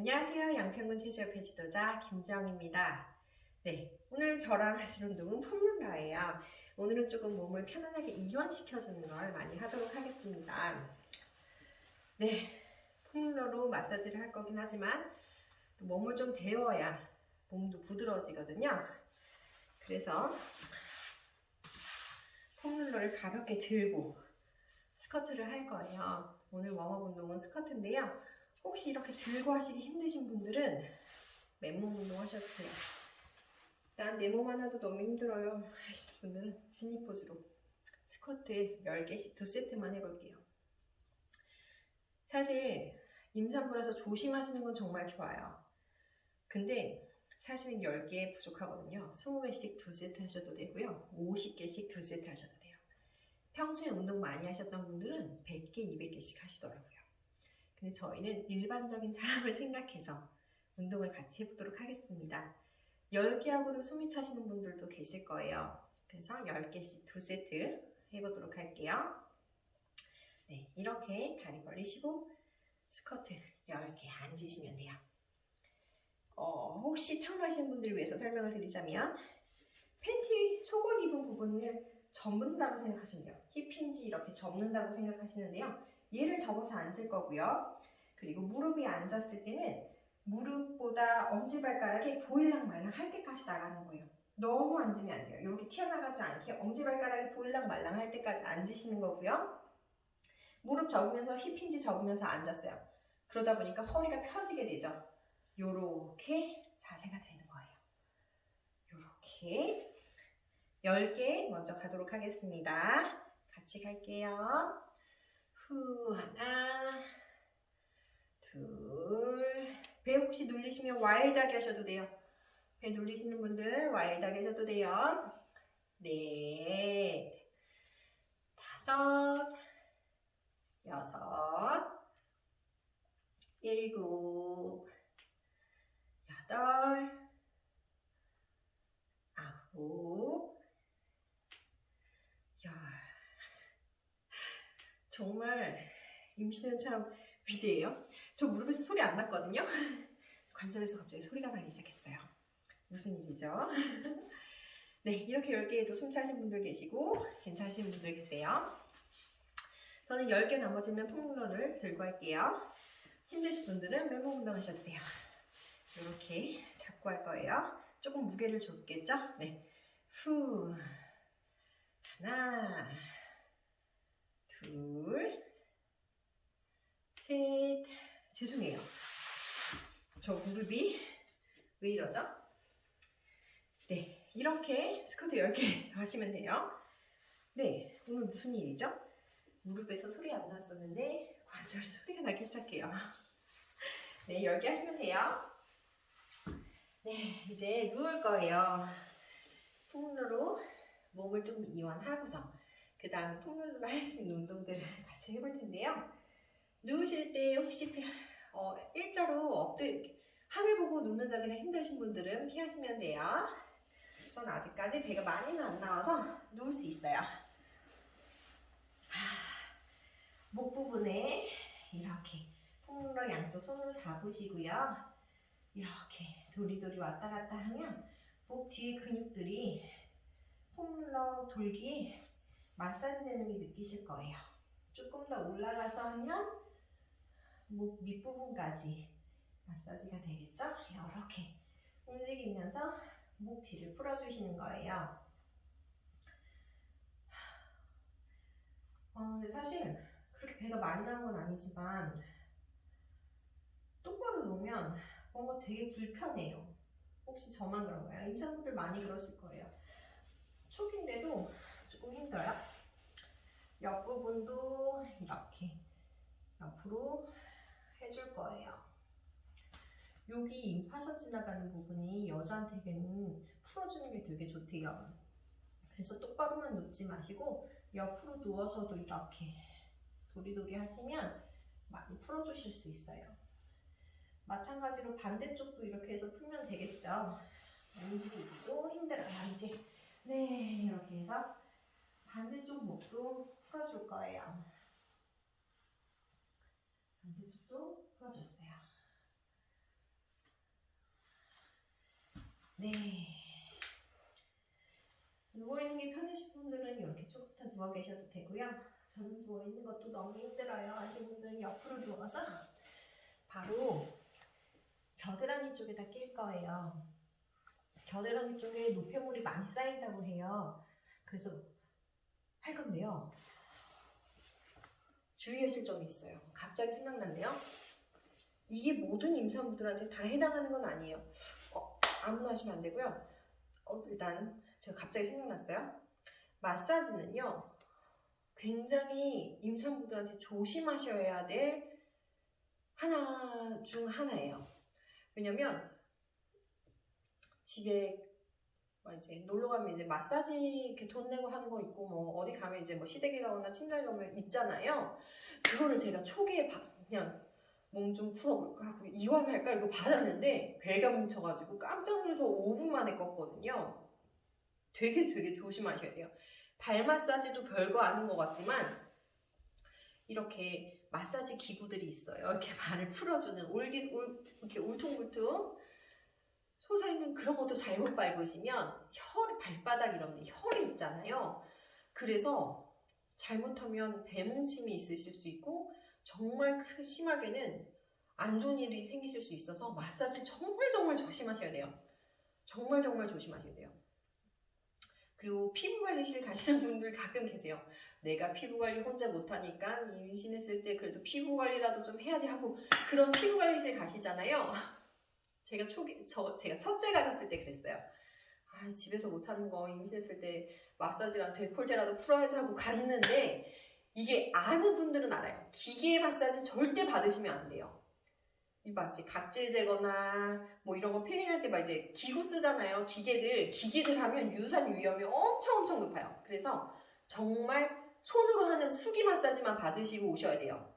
안녕하세요. 양평군 체조협회 지도자 김지영입니다. 네, 오늘 저랑 하실 운동은 폼롤러예요. 오늘은 조금 몸을 편안하게 이완시켜주는 걸 많이 하도록 하겠습니다. 네, 폼롤러로 마사지를 할 거긴 하지만 또 몸을 좀 데워야 몸도 부드러워지거든요. 그래서 폼롤러를 가볍게 들고 스쿼트를 할 거예요. 오늘 웜업 운동은 스쿼트인데요. 혹시 이렇게 들고 하시기 힘드신 분들은 맨몸 운동 하셔도 돼요. 일단 내몸 하나도 너무 힘들어요 하시는 분들은 지니 포즈로 스쿼트 10개씩 두 세트만 해볼게요. 사실 임산부라서 조심하시는 건 정말 좋아요. 근데 사실은 10개 부족하거든요. 20개씩 두 세트 하셔도 되고요. 50개씩 두 세트 하셔도 돼요. 평소에 운동 많이 하셨던 분들은 100개, 200개씩 하시더라고요. 근데 저희는 일반적인 사람을 생각해서 운동을 같이 해보도록 하겠습니다. 10개 하고도 숨이 차시는 분들도 계실 거예요. 그래서 10개씩 두 세트 해보도록 할게요. 네, 이렇게 다리 벌리시고 스쿼트 10개 앉으시면 돼요. 어, 혹시 처음 하시는 분들을 위해서 설명을 드리자면 팬티 속을 입은 부분을 접는다고 생각하시면 돼요. 힙힌지 이렇게 접는다고 생각하시는데요. 얘를 접어서 앉을 거고요. 그리고 무릎이 앉았을 때는 무릎보다 엄지발가락이 보일랑 말랑 할 때까지 나가는 거예요. 너무 앉으면 안 돼요. 이렇게 튀어나가지 않게 엄지발가락이 보일랑 말랑 할 때까지 앉으시는 거고요. 무릎 접으면서 힙힌지 접으면서 앉았어요. 그러다 보니까 허리가 펴지게 되죠. 요렇게 자세가 되는 거예요. 요렇게 10개 먼저 가도록 하겠습니다. 같이 갈게요. 후 하나 둘배 혹시 눌리시면 와일드하게 하셔도 돼요. 배 눌리시는 분들 와일드하게 하셔도 돼요. 넷 다섯 여섯 일곱 여덟 아홉 열 정말 임신은 참 위대해요. 저 무릎에서 소리 안 났거든요. 관절에서 갑자기 소리가 나기 시작했어요. 무슨 일이죠? 네, 이렇게 10개에도 숨 차신 분들 계시고 괜찮으신 분들 계세요. 저는 10개 넘어지면 폼롤러를 들고 할게요. 힘드신 분들은 맨몸 운동 하셔도 돼요. 이렇게 잡고 할 거예요. 조금 무게를 줬겠죠? 네. 후. 하나. 둘. 셋. 죄송해요. 저 무릎이 왜 이러죠? 네. 이렇게 스쿼트 10개 더 하시면 돼요. 네. 오늘 무슨 일이죠? 무릎에서 소리 안 났었는데 관절에 소리가 나기 시작해요. 네. 10개 하시면 돼요. 네, 이제 누울 거예요. 폼롤로 몸을 좀 이완하고서 그 다음에 폼롤로 할 수 있는 운동들을 같이 해볼 텐데요. 누우실 때 혹시 어, 일자로 엎드 하늘 보고 눕는 자세가 힘드신 분들은 피하시면 돼요. 전 아직까지 배가 많이는 안 나와서 누울 수 있어요. 목 부분에 이렇게 폼롤러 양쪽 손으로 잡으시고요. 이렇게 도리도리 왔다 갔다 하면 목 뒤에 근육들이 폼롤러 돌기에 마사지 되는 게 느끼실 거예요. 조금 더 올라가서 하면 목 밑부분까지 마사지가 되겠죠? 이렇게 움직이면서 목 뒤를 풀어주시는 거예요. 어, 사실 그렇게 배가 많이 나온 건 아니지만 똑바로 놓으면 뭔가 되게 불편해요. 혹시 저만 그런가요? 임산부들 많이 그러실 거예요. 초기인데도 조금 힘들어요. 옆부분도 이렇게 옆으로 해줄 거예요. 여기 임파선 지나가는 부분이 여자한테는 풀어주는 게 되게 좋대요. 그래서 똑바로만 눕지 마시고 옆으로 누워서도 이렇게 도리도리 하시면 많이 풀어주실 수 있어요. 마찬가지로 반대쪽도 이렇게 해서 풀면 되겠죠. 움직이기도 힘들어요, 이제. 네, 이렇게 해서 반대쪽 목도 풀어줄 거예요. 반대쪽도 풀어줬어요. 네. 누워있는 게 편하신 분들은 이렇게 쭉다 누워 계셔도 되고요. 저는 누워있는 것도 너무 힘들어요 하신 분들은 옆으로 누워서 바로 겨드랑이 쪽에다 낄 거예요. 겨드랑이 쪽에 노폐물이 많이 쌓인다고 해요. 그래서 할 건데요. 주의하실 점이 있어요. 갑자기 생각났네요. 이게 모든 임산부들한테 다 해당하는 건 아니에요. 어, 아무나 하시면 안 되고요. 어, 일단 제가 갑자기 생각났어요. 마사지는요, 굉장히 임산부들한테 조심하셔야 될 하나 중 하나예요. 왜냐면 집에 뭐 이제 놀러 가면 이제 마사지 이렇게 돈 내고 하는 거 있고 뭐 어디 가면 이제 뭐 시댁에 가거나 친정에 가면 있잖아요. 그거를 제가 초기에 바- 그냥 몸 좀 풀어볼까 하고 이완할까 이거 받았는데 배가 뭉쳐가지고 깜짝 놀라서 5분 만에 껐거든요. 되게 되게 조심하셔야 돼요. 발 마사지도 별거 아닌 것 같지만 이렇게 마사지 기구들이 있어요. 이렇게 발을 풀어주는 올기 올 이렇게 울퉁불퉁 솟아있는 그런 것도 잘못 밟으시면 혈 발바닥 이런 데 혈이 있잖아요. 그래서 잘못하면 배뭉침이 있으실 수 있고 정말 크- 심하게는 안 좋은 일이 생기실 수 있어서 마사지 정말 정말 조심하셔야 돼요. 정말 정말 조심하셔야 돼요. 그리고 피부관리실 가시는 분들 가끔 계세요. 내가 피부관리 혼자 못하니까 임신했을 때 그래도 피부관리라도 좀 해야 돼 하고 그런 피부관리실 가시잖아요. 제가 초기, 저, 제가 첫째 가졌을 때 그랬어요. 아, 집에서 못하는 거 임신했을 때 마사지랑 데콜테라도 풀어야지 하고 갔는데 이게 아는 분들은 알아요. 기계 마사지 절대 받으시면 안 돼요. 이 맞지? 각질 제거나 뭐 이런 거 필링할 때 막 이제 기구 쓰잖아요. 기계들 기계들 하면 유산 위험이 엄청 엄청 높아요. 그래서 정말 손으로 하는 수기 마사지만 받으시고 오셔야 돼요.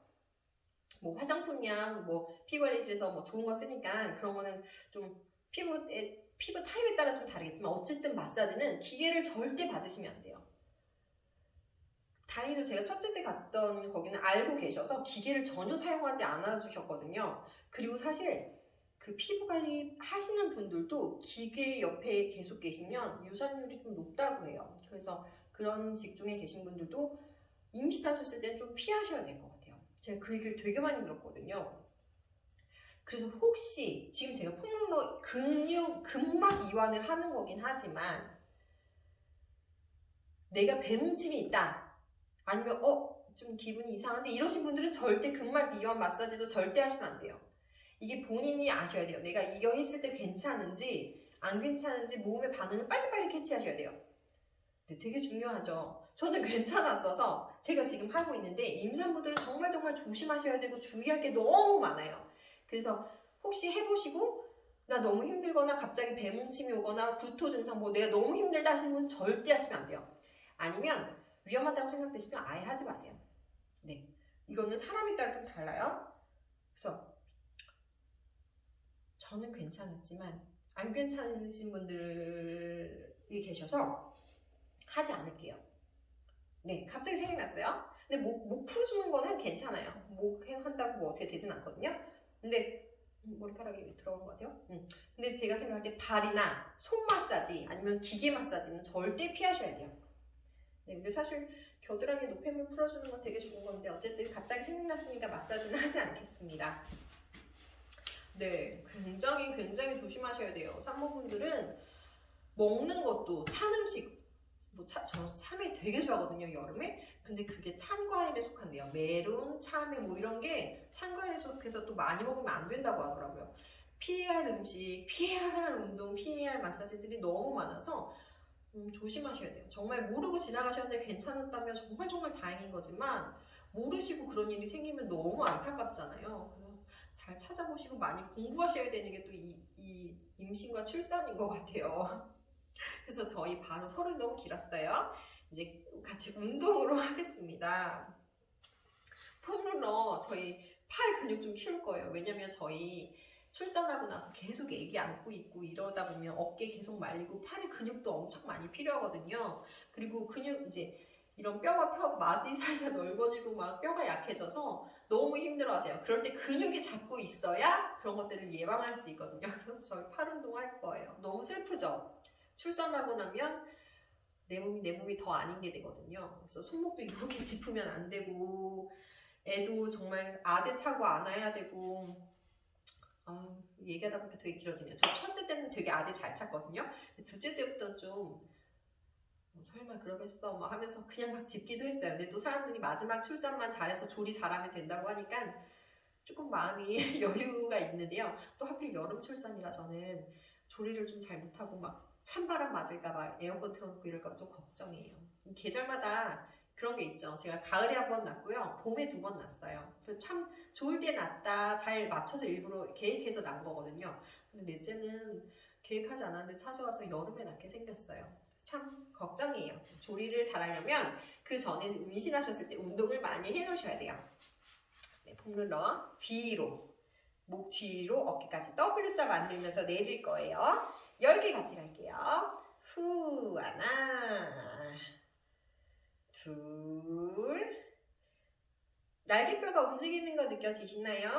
뭐 화장품이랑 뭐 피부관리실에서 뭐 좋은 거 쓰니까 그런 거는 좀 피부에 피부 타입에 따라 좀 다르겠지만 어쨌든 마사지는 기계를 절대 받으시면 안 돼요. 다행히도 제가 첫째 때 갔던 거기는 알고 계셔서 기계를 전혀 사용하지 않아 주셨거든요. 그리고 사실 그 피부 관리 하시는 분들도 기계 옆에 계속 계시면 유산율이 좀 높다고 해요. 그래서 그런 직종에 계신 분들도 임신 하셨을 때는 좀 피하셔야 될 것 같아요. 제가 그 얘기를 되게 많이 들었거든요. 그래서 혹시 지금 제가 폭로로 근육 근막 이완을 하는 거긴 하지만 내가 배뭉침이 있다 아니면 어 좀 기분이 이상한데 이러신 분들은 절대 근막 이완 마사지도 절대 하시면 안 돼요. 이게 본인이 아셔야 돼요. 내가 이거 했을 때 괜찮은지 안 괜찮은지 몸의 반응을 빨리빨리 캐치하셔야 돼요. 근데 되게 중요하죠. 저는 괜찮았어서 제가 지금 하고 있는데 임산부들은 정말 정말 조심하셔야 되고 주의할 게 너무 많아요. 그래서 혹시 해보시고 나 너무 힘들거나 갑자기 배뭉침이 오거나 구토 증상 뭐 내가 너무 힘들다 하시는 분 절대 하시면 안 돼요. 아니면 위험하다고 생각되시면 아예 하지 마세요. 네. 이거는 사람에 따라 좀 달라요. 그래서 저는 괜찮았지만 안 괜찮으신 분들이 계셔서 하지 않을게요. 네, 갑자기 생각났어요. 근데 목, 목 풀어주는 거는 괜찮아요. 목 한다고 뭐 어떻게 되진 않거든요. 근데 음, 머리카락이 들어간 것 같아요. 음. 근데 제가 생각할 때 발이나 손 마사지 아니면 기계 마사지는 절대 피하셔야 돼요. 네, 근데 사실 겨드랑이 노폐물 풀어주는 건 되게 좋은 건데 어쨌든 갑자기 생각났으니까 마사지는 하지 않겠습니다. 네, 굉장히 굉장히 조심하셔야 돼요. 산모분들은 먹는 것도 찬 음식, 뭐 차, 저 참외 되게 좋아하거든요 여름에. 근데 그게 찬 과일에 속한대요. 메론, 참외 뭐 이런 게 찬 과일에 속해서 또 많이 먹으면 안 된다고 하더라고요. 피해야 할 음식, 피해야 할 운동, 피해야 할 마사지들이 너무 많아서 음, 조심하셔야 돼요. 정말 모르고 지나가셨는데 괜찮았다면 정말 정말 다행인 거지만 모르시고 그런 일이 생기면 너무 안타깝잖아요. 잘 찾아보시고 많이 공부하셔야 되는 게 또이이 임신과 출산인 것 같아요. 그래서 저희 바로 서른 너무 길었어요. 이제 같이 운동으로 하겠습니다. 폼롤러 저희 팔 근육 좀 키울 거예요. 왜냐면 저희 출산하고 나서 계속 애기 안고 있고 이러다 보면 어깨 계속 말리고 팔에 근육도 엄청 많이 필요하거든요. 그리고 근육 이제 이런 뼈와 뼈 마디 사이가 넓어지고 막 뼈가 약해져서 너무 힘들어하세요. 그럴 때 근육이 잡고 있어야 그런 것들을 예방할 수 있거든요. 그래서 저희 팔 운동 할 거예요. 너무 슬프죠? 출산하고 나면 내 몸이 내 몸이 더 아닌 게 되거든요. 그래서 손목도 이렇게 짚으면 안 되고 애도 정말 아대 차고 안아야 되고 아, 얘기하다 보니까 되게 길어지네요. 저 첫째 때는 되게 아대 잘 찼거든요. 둘째 때부터 좀뭐 설마 그러겠어 막 하면서 그냥 막 짚기도 했어요. 근데 또 사람들이 마지막 출산만 잘해서 조리 잘하면 된다고 하니까 조금 마음이 여유가 있는데요. 또 하필 여름 출산이라 저는 조리를 좀 잘 못하고 막 찬바람 맞을까봐 에어컨 틀어놓고 이럴까봐 좀 걱정이에요. 계절마다 그런 게 있죠. 제가 가을에 한 번 났고요. 봄에 두 번 났어요. 참 좋을 때 났다. 잘 맞춰서 일부러 계획해서 난 거거든요. 근데 넷째는 계획하지 않았는데 찾아와서 여름에 낳게 생겼어요. 참 걱정이에요. 조리를 잘하려면 그 전에 임신하셨을 때 운동을 많이 해놓으셔야 돼요. 네, 폼롤러 뒤로 목 뒤로 어깨까지 W자 만들면서 내릴 거예요. 10개 같이 갈게요. 후 하나 둘 날개뼈가 움직이는 거 느껴지시나요?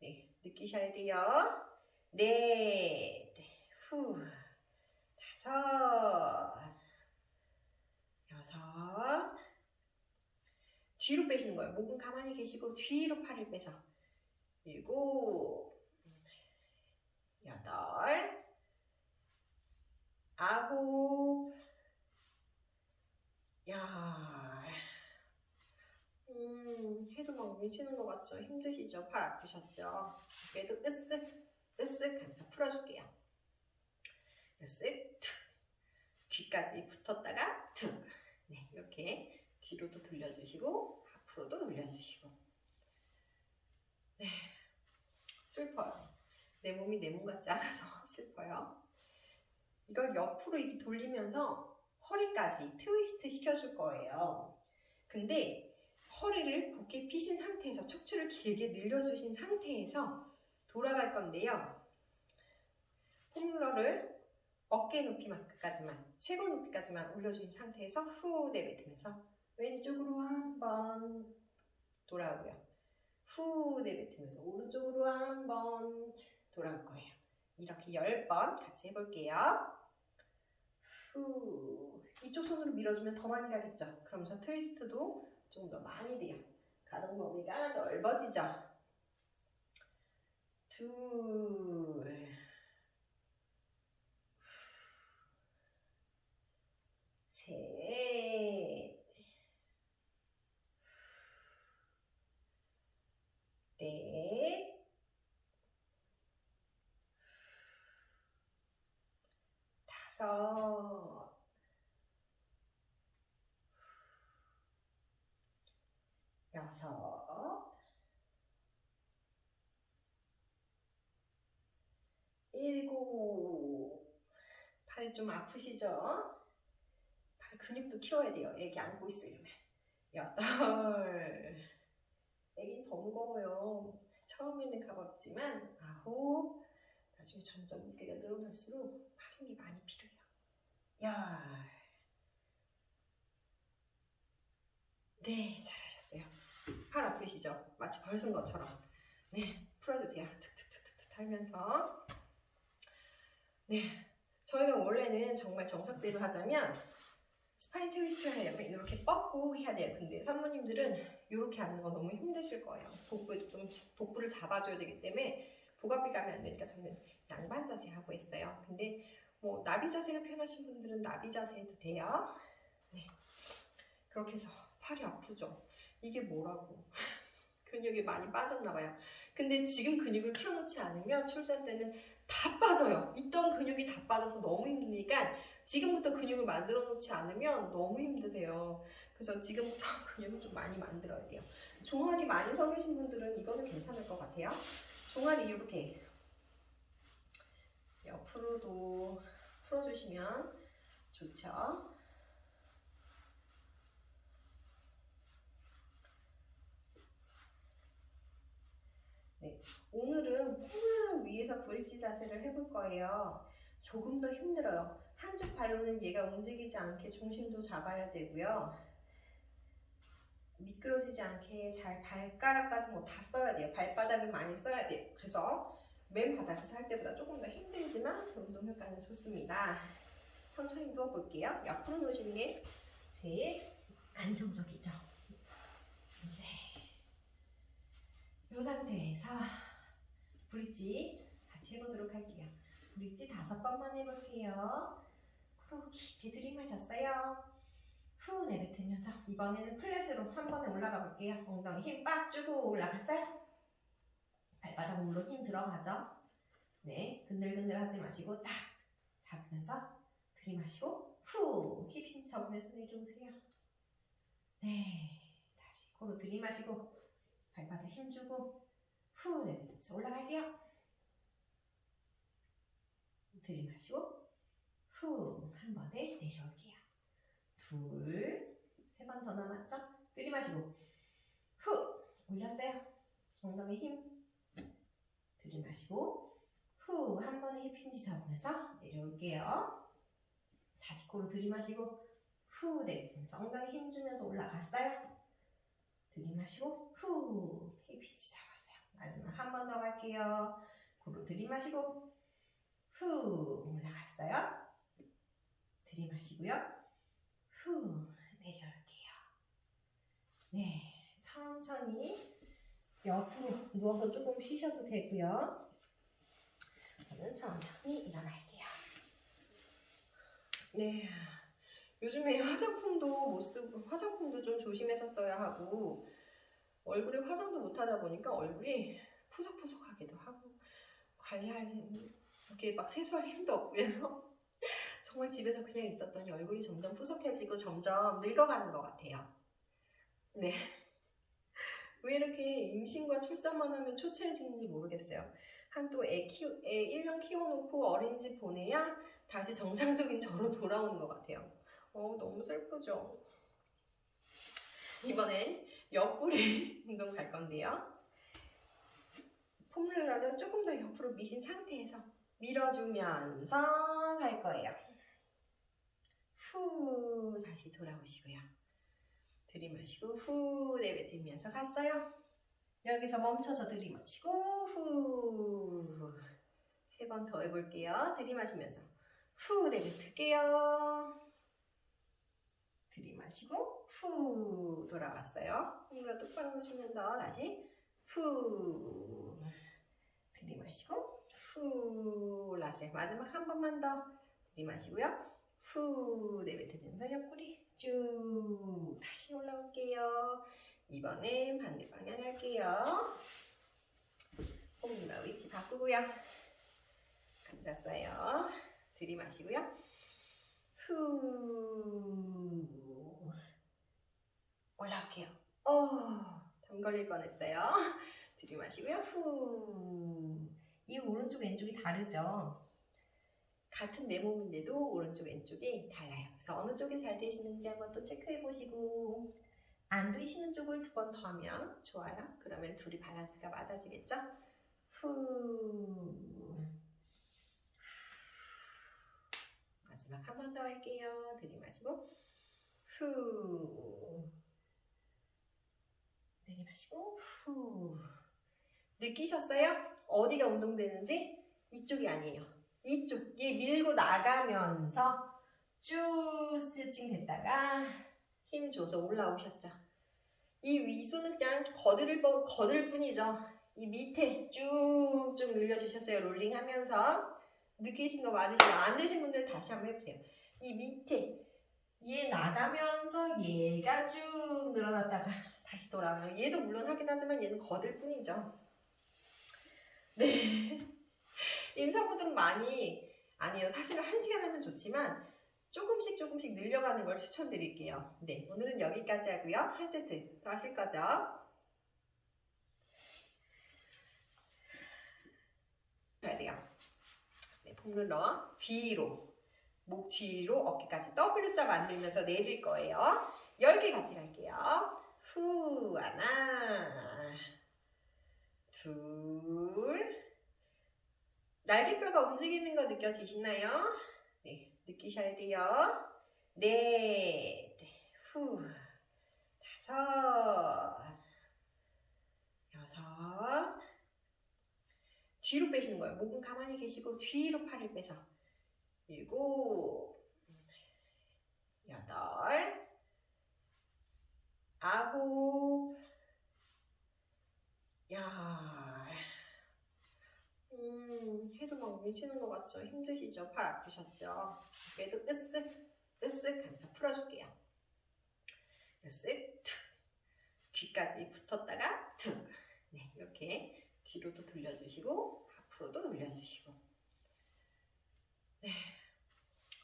네, 느끼셔야 돼요. 넷, 후, 다섯, 여섯, 뒤로 빼시는 거예요. 목은 가만히 계시고 뒤로 팔을 빼서 일곱, 여덟, 아홉, 열. 음, 해도 막 뭉치는 것 같죠? 힘드시죠? 팔 아프셨죠? 그래도 으쓱, 으쓱 하면서 풀어줄게요. 으쓱, 툭. 귀까지 붙었다가 툭. 네, 이렇게 뒤로도 돌려주시고 앞으로도 돌려주시고 네, 슬퍼요. 내 몸이 내 몸 같지 않아서 슬퍼요. 이걸 옆으로 이렇게 돌리면서 허리까지 트위스트 시켜줄 거예요. 근데 허리를 곧게 피신 상태에서 척추를 길게 늘려주신 상태에서 돌아갈 건데요. 홈롤러를 어깨 높이만큼까지만, 쇄골 높이까지만 올려주신 상태에서 후 내뱉으면서 왼쪽으로 한번 돌아오고요. 후 내뱉으면서 오른쪽으로 한번 돌아올 거예요. 이렇게 10번 같이 해볼게요. 후 이쪽 손으로 밀어주면 더 많이 가겠죠. 그러면서 트위스트도 좀 더 많이 돼요. 가동 범위가 넓어지죠. 둘, 셋, 넷, 다섯, 여섯, 일곱, 팔이 좀 아프시죠? 팔 근육도 키워야 돼요. 애기 안고 있으려면. 여덟, 애기 더 무거워요. 처음에는 가볍지만 아홉, 나중에 점점 무게가 늘어날수록 팔 힘이 많이 필요해요. 야, 네, 잘하셨어요. 팔 아프시죠? 마치 벌쓴 것처럼. 네, 풀어주세요. 툭툭툭툭툭 하면서. 네, 저희가 원래는 정말 정석대로 하자면 스파인 트위스트를 하려면 이렇게 뻗고 해야 돼요. 근데 산모님들은 이렇게 앉는 거 너무 힘드실 거예요. 복부에도 좀 복부를 잡아줘야 되기 때문에 복압이 가면 안 되니까 저는 양반 자세 하고 있어요. 근데 뭐 나비 자세가 편하신 분들은 나비 자세 해도 돼요. 네, 그렇게 해서 팔이 아프죠. 이게 뭐라고? 근육이 많이 빠졌나 봐요. 근데 지금 근육을 키워놓지 않으면 출산 때는 다 빠져요. 있던 근육이 다 빠져서 너무 힘드니까 지금부터 근육을 만들어 놓지 않으면 너무 힘드세요. 그래서 지금부터 근육을 좀 많이 만들어야 돼요. 종아리 많이 서 계신 분들은 이거는 괜찮을 것 같아요. 종아리 이렇게 옆으로도 풀어주시면 좋죠. 오늘은 폴로 위에서 브릿지 자세를 해볼 거예요. 조금 더 힘들어요. 한쪽 발로는 얘가 움직이지 않게 중심도 잡아야 되고요. 미끄러지지 않게 잘 발가락까지 뭐 다 써야 돼요. 발바닥을 많이 써야 돼요. 그래서 맨 바닥에서 할 때보다 조금 더 힘들지만 운동 효과는 좋습니다. 천천히 누워볼게요. 옆으로 누우시는 게 제일 안정적이죠. 네. 이 상태에서 브릿지 같이 해보도록 할게요. 브릿지 다섯 번만 해볼게요. 코로 깊게 들이마셨어요. 후 내뱉으면서 이번에는 플랫으로 한 번에 올라가 볼게요. 엉덩이 힘 빡 주고 올라갔어요. 발바닥 물로 힘 들어가죠. 네, 근들근들 하지 마시고 딱 잡으면서 들이마시고 후 힙힌 접으면서 내려오세요. 네, 다시 코로 들이마시고 발바닥 힘 주고 후 내뱉으면서 올라갈게요. 들이마시고 후 한 번에 내려올게요. 둘, 세 번 더 남았죠? 들이마시고 후 올렸어요. 엉덩이 힘 들이마시고 후 한 번에 힙힌지 잡으면서 내려올게요. 다시 코로 들이마시고 후 내뱉으면서 엉덩이 힘 주면서 올라갔어요. 들이마시고 후 힙힌지 잡았어요. 마지막 한 번 더 갈게요. 코로 들이마시고 후 올라갔어요. 들이마시고요. 후 내려올게요. 네, 천천히 옆으로 누워서 조금 쉬셔도 되고요. 저는 천천히 일어날게요. 네, 요즘에 화장품도 못 쓰고 화장품도 좀 조심해서 써야 하고 얼굴에 화장도 못 하다 보니까 얼굴이 푸석푸석하기도 하고 관리할 이렇게 막 세수할 힘도 없고 그래서 정말 집에서 그냥 있었더니 얼굴이 점점 푸석해지고 점점 늙어가는 것 같아요. 네. 왜 이렇게 임신과 출산만 하면 초췌해지는지 모르겠어요. 한 또 애 키우, 애 1년 키워놓고 어린이집 보내야 다시 정상적인 저로 돌아오는 것 같아요. 어, 너무 슬프죠? 이번엔 옆구리 운동 갈 건데요. 폼롤러를 조금 더 옆으로 미신 상태에서 밀어주면서 갈 거예요. 후 다시 돌아오시고요. 들이마시고 후 내뱉으면서 갔어요. 여기서 멈춰서 들이마시고 후 세 번 더 해볼게요. 들이마시면서 후 내뱉을게요. 들이마시고 후 돌아왔어요. 힘으로 똑바로 놓으시면서 다시 후 들이마시고 후 올라세요. 마지막 한 번만 더 들이마시고요. 후 내뱉으면서 옆구리 쭉 다시 올라올게요. 이번엔 반대 방향 할게요. 홈이랑 위치 바꾸고요. 앉았어요. 들이마시고요. 후 올라올게요. 어, 담 걸릴 뻔했어요. 들이마시고요. 후. 이 오른쪽 왼쪽이 다르죠? 같은 내 몸인데도 오른쪽 왼쪽이 달라요. 그래서 어느 쪽이 잘 되시는지 한번 또 체크해 보시고 안 되시는 쪽을 두 번 더 하면 좋아요. 그러면 둘이 밸런스가 맞아지겠죠? 후. 마지막 한 번 더 할게요. 들이마시고 후. 내리마시고 후. 느끼셨어요? 어디가 운동되는지? 이쪽이 아니에요. 이쪽이 밀고 나가면서 쭉 스트레칭 됐다가 힘 줘서 올라오셨죠. 이 위수는 그냥 거들, 뻔- 거들 뿐이죠. 이 밑에 쭉쭉 늘려주셨어요. 롤링 하면서. 느끼신 거 맞으시죠? 안 되신 분들 다시 한번 해보세요. 이 밑에 얘 나가면서 얘가 쭉 늘어났다가 다시 돌아와요. 얘도 물론 하긴 하지만 얘는 거들 뿐이죠. 네. 임산부들은 많이 아니요. 사실은 한 시간 하면 좋지만 조금씩 조금씩 늘려가는 걸 추천드릴게요. 네, 오늘은 여기까지 하고요. 한 세트 더 하실 거죠? 해야 돼요. 네, 폼롤러 뒤로 목 뒤로 어깨까지 W자 만들면서 내릴 거예요. 10개 같이 갈게요. 후 하나 둘 날개뼈가 움직이는 거 느껴지시나요? 네, 느끼셔야 돼요. 넷, 후, 다섯, 여섯, 뒤로 빼시는 거예요. 목은 가만히 계시고 뒤로 팔을 빼서. 일곱, 여덟, 아홉, 열. 음, 해도 막 뭉치는 것 같죠? 힘드시죠? 팔 아프셨죠? 그래도 으쓱, 으쓱 하면서 풀어줄게요. 으쓱, 툭. 귀까지 붙었다가 툭. 네, 이렇게 뒤로도 돌려주시고, 앞으로도 돌려주시고. 네,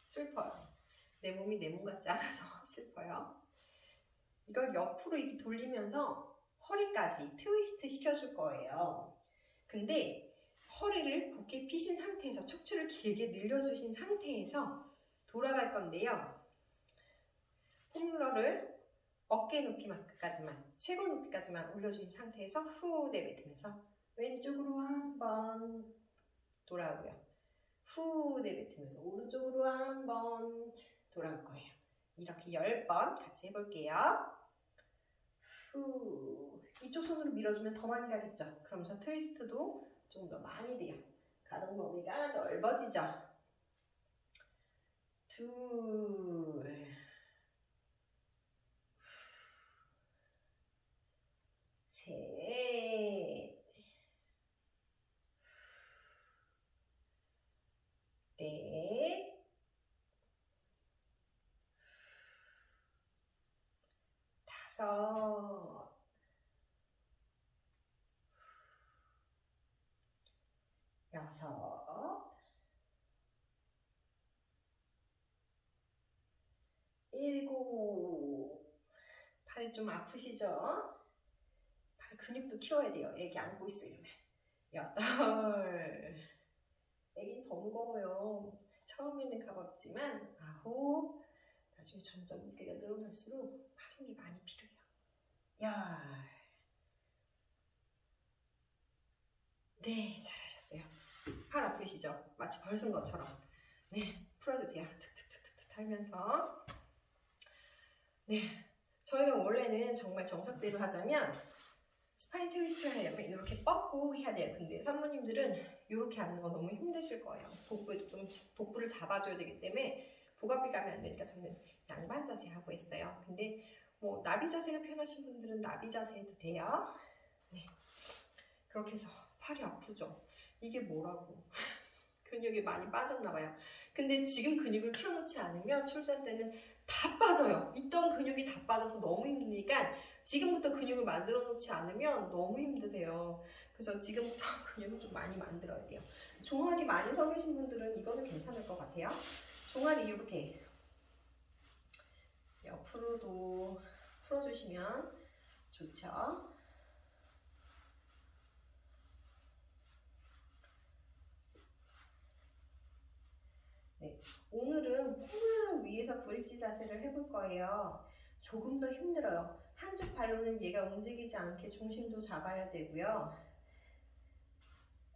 슬퍼요. 내 몸이 내 몸 같지 않아서 슬퍼요. 이걸 옆으로 이렇게 돌리면서 허리까지 트위스트 시켜줄 거예요. 근데 허리를 곧게 피신 상태에서 척추를 길게 늘려주신 상태에서 돌아갈 건데요. 폼롤러를 어깨 높이만까지만, 쇄골 높이까지만 올려주신 상태에서 후 내뱉으면서 왼쪽으로 한번 돌아오고요. 후 내뱉으면서 오른쪽으로 한번 돌아올 거예요. 이렇게 10번 같이 해볼게요. 후. 이쪽 손으로 밀어주면 더 많이 가겠죠? 그러면서 트위스트도 좀 더 많이 돼요. 가동 범위가 넓어지죠? 둘. 셋. 넷. 다섯. 여섯. 일곱. 팔이 좀 아프시죠? 팔 근육도 키워야 돼요. 애기 안고 있으려면. 여덟. 애기는 더 무거워요. 처음에는 가볍지만 아홉. 나중에 점점 무게가 늘어날수록 팔 힘이 많이 필요해요. 야. 네, 잘하셨어요. 팔 아프시죠? 마치 벌쓴 것처럼. 네, 풀어주세요. 툭툭툭툭 하면서. 네, 저희가 원래는 정말 정석대로 하자면 스파인 트위스트 하려면 이렇게 뻗고 해야 돼요. 근데 산모님들은 이렇게 앉는 거 너무 힘드실 거예요. 복부에도 좀 복부를 잡아줘야 되기 때문에 복압이 가면 안 되니까 저는 양반 자세 하고 있어요. 근데 뭐 나비 자세가 편하신 분들은 나비 자세 해도 돼요. 네, 그렇게 해서 팔이 아프죠. 이게 뭐라고? 근육이 많이 빠졌나 봐요. 근데 지금 근육을 키워놓지 않으면 출산 때는 다 빠져요. 있던 근육이 다 빠져서 너무 힘드니까 지금부터 근육을 만들어 놓지 않으면 너무 힘드세요. 그래서 지금부터 근육을 좀 많이 만들어야 돼요. 종아리 많이 서 계신 분들은 이거는 괜찮을 것 같아요. 종아리 이렇게 옆으로도 풀어주시면 좋죠. 네, 오늘은 폼을 위해서 브릿지 자세를 해볼 거예요. 조금 더 힘들어요. 한쪽 발로는 얘가 움직이지 않게 중심도 잡아야 되고요.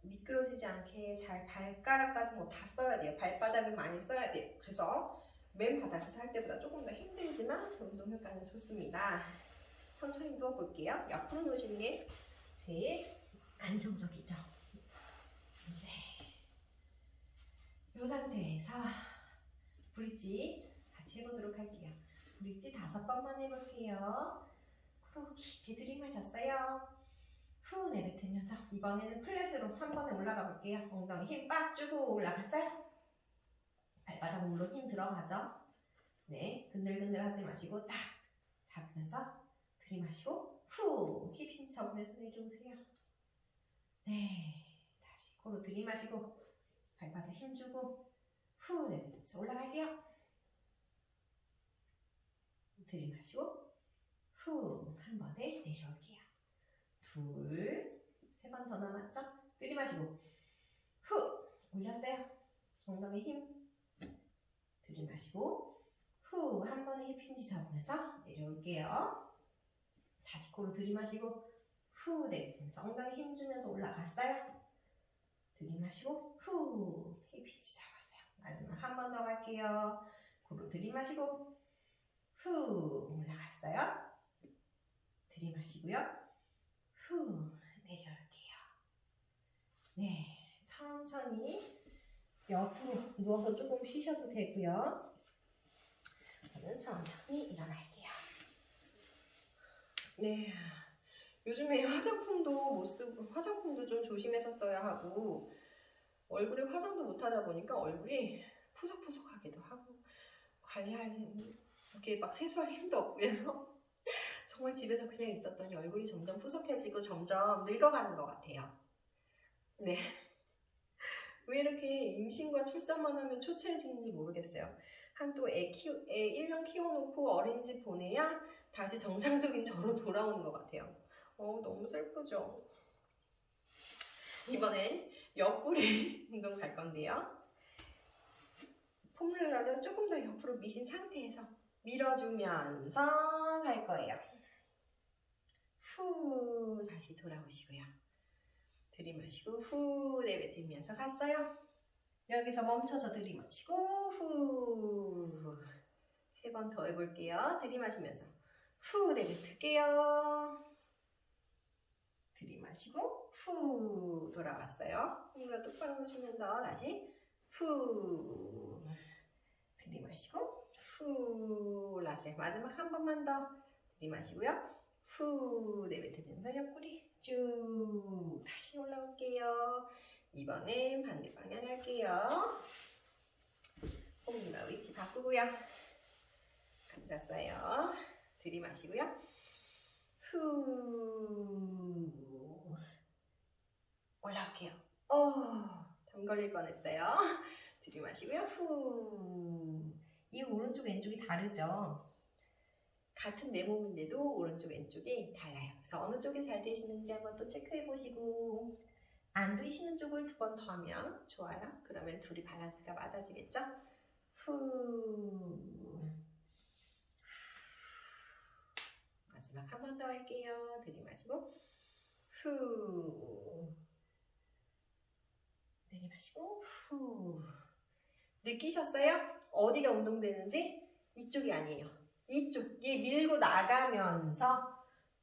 미끄러지지 않게 잘 발가락까지 뭐 다 써야 돼요. 발바닥을 많이 써야 돼요. 그래서 맨 바닥에서 할 때보다 조금 더 힘들지만 운동 효과는 좋습니다. 천천히 누워볼게요. 옆으로 누우시는 게 제일 안정적이죠. 네. 이 상태에서 브릿지 같이 해보도록 할게요. 브릿지 다섯 번만 해볼게요. 코로 깊게 들이마셨어요. 후 내뱉으면서 이번에는 플랫으로 한 번에 올라가 볼게요. 엉덩이 힘 빡 주고 올라갔어요. 발바닥 물로 힘 들어가죠. 네, 근들근들 하지 마시고 딱 잡으면서 들이마시고 후 힙 힌지 접으면서 내려오세요. 네, 다시 코로 들이마시고 발바닥 힘주고 후 내뱉으면서 올라갈게요. 들이마시고 후 한 번에 내려올게요. 둘, 세 번 더 남았죠? 들이마시고 후 올렸어요. 엉덩이 힘 들이마시고 후 한 번에 힙힌지 잡으면서 내려올게요. 다시 코로 들이마시고 후 내뱉으면서 엉덩이 힘 주면서 올라갔어요. 들이마시고 후 힙힌지 잡았어요. 마지막 한 번 더 갈게요. 코로 들이마시고 후 올라갔어요. 들이마시고요. 후, 내려올게요. 네, 천천히 옆으로 누워서 조금 쉬셔도 되고요. 저는 천천히 일어날게요. 네, 요즘에 화장품도 못 쓰고 화장품도 좀 조심해서 써야 하고 얼굴에 화장도 못 하다 보니까 얼굴이 푸석푸석하기도 하고 관리할 이렇게 막 세수할 힘도 없고 그래서 정말 집에서 그냥 있었더니 얼굴이 점점 푸석해지고 점점 늙어가는 것 같아요. 네. 왜 이렇게 임신과 출산만 하면 초췌해지는지 모르겠어요. 한 또 애 키우, 애 1년 키워놓고 어린이집 보내야 다시 정상적인 저로 돌아오는 것 같아요. 어, 너무 슬프죠? 이번엔 옆구리 운동 갈 건데요. 폼롤러를 조금 더 옆으로 미신 상태에서 밀어주면서 갈 거예요. 후, 다시 돌아오시고요. 들이마시고 후 내뱉으면서 갔어요. 여기서 멈춰서 들이마시고 후. 세 번 더 해볼게요. 들이마시면서 후 내뱉을게요. 들이마시고 후 돌아왔어요. 이거 똑바로 놓으시면서 다시 후 들이마시고 후 올라왔어요. 마지막 한 번만 더 들이마시고요. 후 내뱉으면서 옆구리 쭉 다시 올라올게요. 이번엔 반대 방향 할게요. 홈이랑 위치 바꾸고요. 앉았어요. 들이마시고요. 후 올라올게요. 어, 담 걸릴 뻔했어요. 들이마시고요. 후. 이 오른쪽 왼쪽이 다르죠. 같은 내 몸인데도 오른쪽 왼쪽이 달라요. 그래서 어느 쪽이 잘 되시는지 한번 또 체크해 보시고 안 되시는 쪽을 두 번 더 하면 좋아요. 그러면 둘이 밸런스가 맞아지겠죠? 후. 마지막 한 번 더 할게요. 들이마시고 후. 내리마시고 후. 느끼셨어요? 어디가 운동되는지? 이쪽이 아니에요. 이쪽. 얘 밀고 나가면서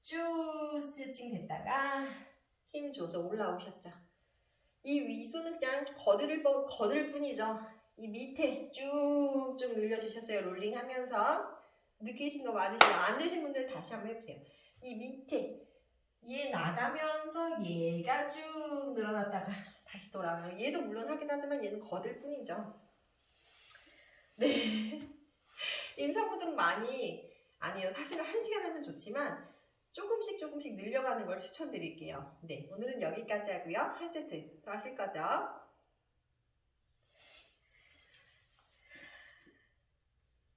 쭉 스트레칭 됐다가 힘 줘서 올라오셨죠. 이 위수는 그냥 거들을 뻔 거들 뿐이죠. 이 밑에 쭉쭉 늘려주셨어요. 롤링 하면서. 느끼신 거 맞으시죠? 안 되신 분들 다시 한번 해보세요. 이 밑에 얘 나가면서 얘가 쭉 늘어났다가 다시 돌아와요. 얘도 물론 하긴 하지만 얘는 거들 뿐이죠. 네. 임산부들은 많이 아니요. 사실은 한 시간 하면 좋지만 조금씩 조금씩 늘려가는 걸 추천드릴게요. 네. 오늘은 여기까지 하고요. 한 세트 더 하실 거죠?